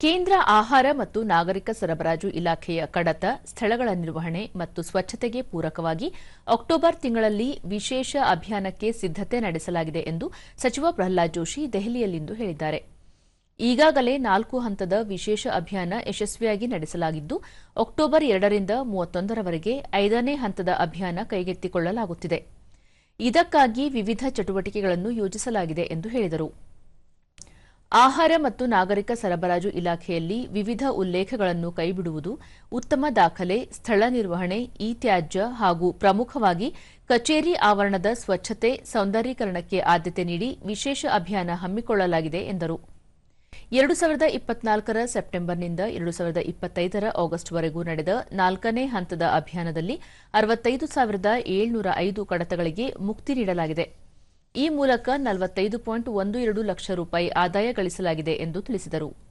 ಕೇಂದ್ರ ಆಹಾರ ಮತ್ತು ನಾಗರಿಕ ಸರಬರಾಜು ಇಲಾಖೆಯ ಕಡತ ಸ್ಥಳಗಳ ನಿರ್ವಹಣೆ ಮತ್ತು ಸ್ವಚ್ಛತೆಗೆ ಪೂರಕವಾಗಿ ಅಕ್ಟೋಬರ್ ತಿಂಗಳಲ್ಲಿ ವಿಶೇಷ ಅಭಿಯಾನಕ್ಕೆ ಸಿದ್ದತೆ ನಡೆಸಲಾಗಿದೆ ಎಂದು ಸಚಿವ ಪ್ರಹ್ಲಾದ್ ಜೋಶಿ ದೆಹಲಿಯಲ್ಲಿಂದು ಹೇಳಿದ್ದಾರೆ. ಈಗಾಗಲೇ ನಾಲ್ಕು ಹಂತದ ವಿಶೇಷ ಅಭಿಯಾನ ಯಶಸ್ವಿಯಾಗಿ ನಡೆಸಲಾಗಿದ್ದು, ಅಕ್ಟೋಬರ್ ಎರಡರಿಂದ ಮೂವತ್ತೊಂದರವರೆಗೆ ಐದನೇ ಹಂತದ ಅಭಿಯಾನ ಕೈಗೆತ್ತಿಕೊಳ್ಳಲಾಗುತ್ತಿದೆ. ಇದಕ್ಕಾಗಿ ವಿವಿಧ ಚಟುವಟಿಕೆಗಳನ್ನು ಯೋಜಿಸಲಾಗಿದೆ ಎಂದು ಹೇಳಿದರು. ಆಹಾರ ಮತ್ತು ನಾಗರಿಕ ಸರಬರಾಜು ಇಲಾಖೆಯಲ್ಲಿ ವಿವಿಧ ಉಲ್ಲೇಖಗಳನ್ನು ಕೈಬಿಡುವುದು, ಉತ್ತಮ ದಾಖಲೆ, ಸ್ಥಳ ನಿರ್ವಹಣೆ ಇ ಹಾಗೂ ಪ್ರಮುಖವಾಗಿ ಕಚೇರಿ ಆವರಣದ ಸ್ವಚ್ಛತೆ, ಸೌಂದರ್ಯೀಕರಣಕ್ಕೆ ಆದ್ಯತೆ ನೀಡಿ ವಿಶೇಷ ಅಭಿಯಾನ ಹಮ್ಮಿಕೊಳ್ಳಲಾಗಿದೆ ಎಂದರು. ಎರಡು ಸಾವಿರದ ಇಪ್ಪತ್ನಾಲ್ಕರ ಸೆಪ್ಟೆಂಬರ್ನಿಂದ ಎರಡು ಸಾವಿರದ ಇಪ್ಪತ್ತೈದರ ಆಗಸ್ಟ್ವರೆಗೂ ನಡೆದ ನಾಲ್ಕನೇ ಹಂತದ ಅಭಿಯಾನದಲ್ಲಿ ಅರವತ್ತೈದು ಸಾವಿರದ ಏಳ್ನೂರ ಐದು ಕಡತಗಳಿಗೆ ಮುಕ್ತಿ ನೀಡಲಾಗಿದೆ. ಈ ಮೂಲಕ ನಲವತ್ತೈದು ಪಾಯಿಂಟ್ ಒಂದು ಎರಡು ಲಕ್ಷ ರೂಪಾಯಿ ಆದಾಯ ಗಳಿಸಲಾಗಿದೆ ಎಂದು ತಿಳಿಸಿದರು.